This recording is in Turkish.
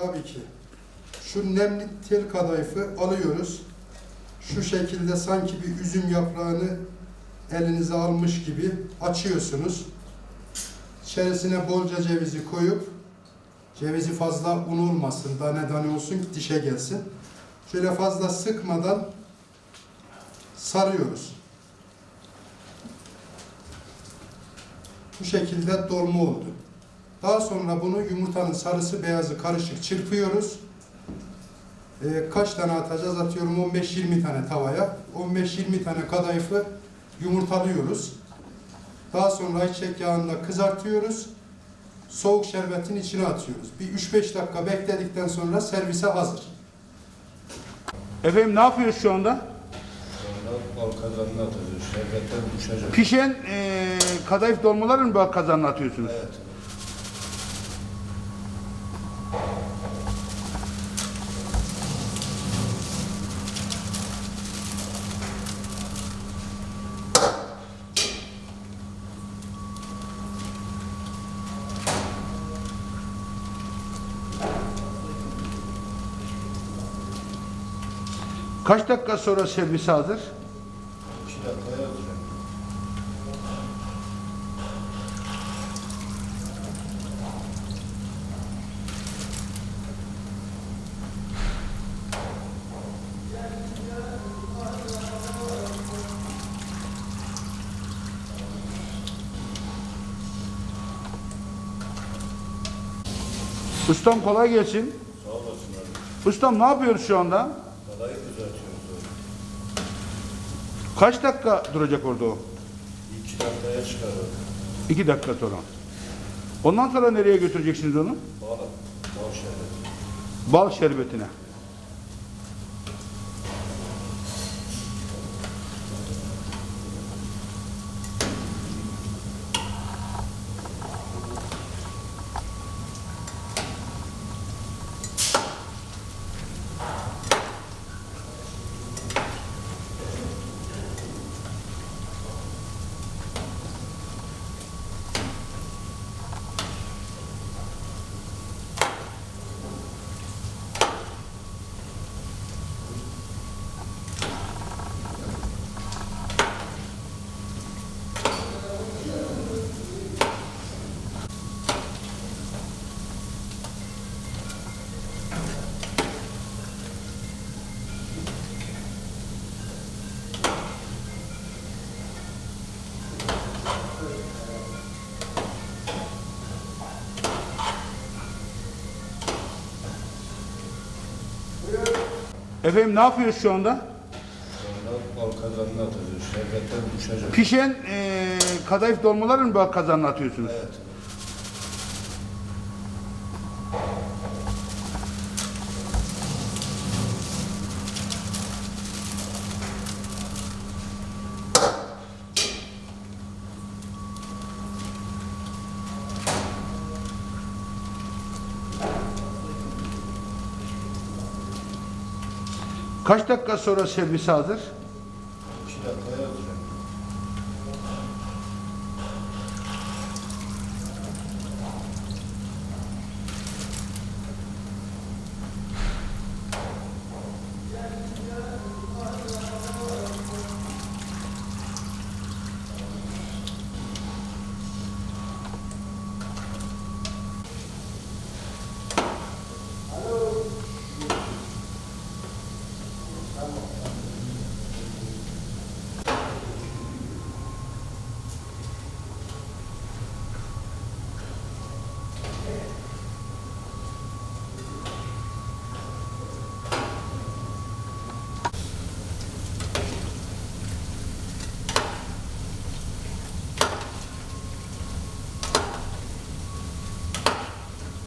Tabii ki. Şu nemli tel kadayıfı alıyoruz. Şu şekilde sanki bir üzüm yaprağını elinize almış gibi açıyorsunuz. İçerisine bolca cevizi koyup cevizi fazla un olmasın, tane tane olsun ki dişe gelsin. Şöyle fazla sıkmadan sarıyoruz. Bu şekilde dolma oldu. Daha sonra bunu yumurtanın sarısı beyazı karışık çırpıyoruz. Ee, kaç tane atacağız? Atıyorum 15-20 tane tavaya. 15-20 tane kadayıfı yumurtalıyoruz. Daha sonra ayçiçek yağında kızartıyoruz. Soğuk şerbetin içine atıyoruz. Bir 3-5 dakika bekledikten sonra servise hazır. Efendim ne yapıyoruz şu anda? Kazanına atacağız. Şerbetten uçacak. Pişen eee kadayıf dolmalarını mı bal kazanına atıyorsunuz? Evet. Kaç dakika sonra dakikaya hazır. Ustam kolay gelsin. Sağ olasın abi. Ustam ne yapıyoruz şu anda? Kadayıf kızartıyoruz orada. Kaç dakika duracak orada o? İki dakikaya çıkar o. İki dakika sonra. Ondan sonra nereye götüreceksiniz onu? Bal, bal şerbeti. Bal şerbetine. Efendim ne yapıyoruz şu anda? Sonra bal kazanına atacağız. Şerbetten uçacak. Pişen eee kadayıf dolmalarını mı kazanına atıyorsunuz? Evet. Kaç dakika sonra servise hazır?